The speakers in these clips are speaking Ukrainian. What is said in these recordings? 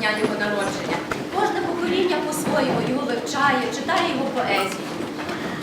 дня його народження. Кожне покоління по-своєму його вивчає, читає його поезію.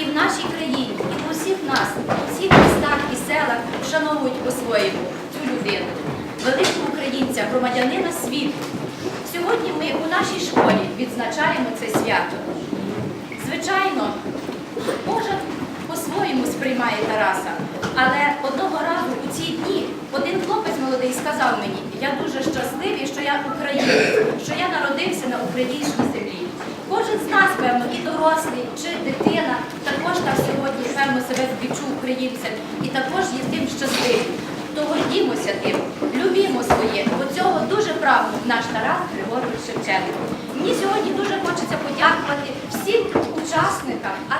І в нашій країні, і у всіх нас, у всіх містах і селах вшановують по-своєму цю людину, великого українця, громадянина світу. Сьогодні ми у нашій школі відзначаємо це свято. Звичайно, кожен по-своєму сприймає Тараса, але одного разу у ці дні один хлопець молодий сказав мені, я дуже щасливий, що я українець, що я народився на українській землі. Кожен з нас, певно, і дорослий, чи дитина, також так сьогодні, певно, себе відчув українцем і також є тим щасливим. То гордімося тим, любімо своє, бо цього дуже прагнув наш Тарас Григорович Шевченко. Мені сьогодні дуже хочеться подякувати всім учасникам, а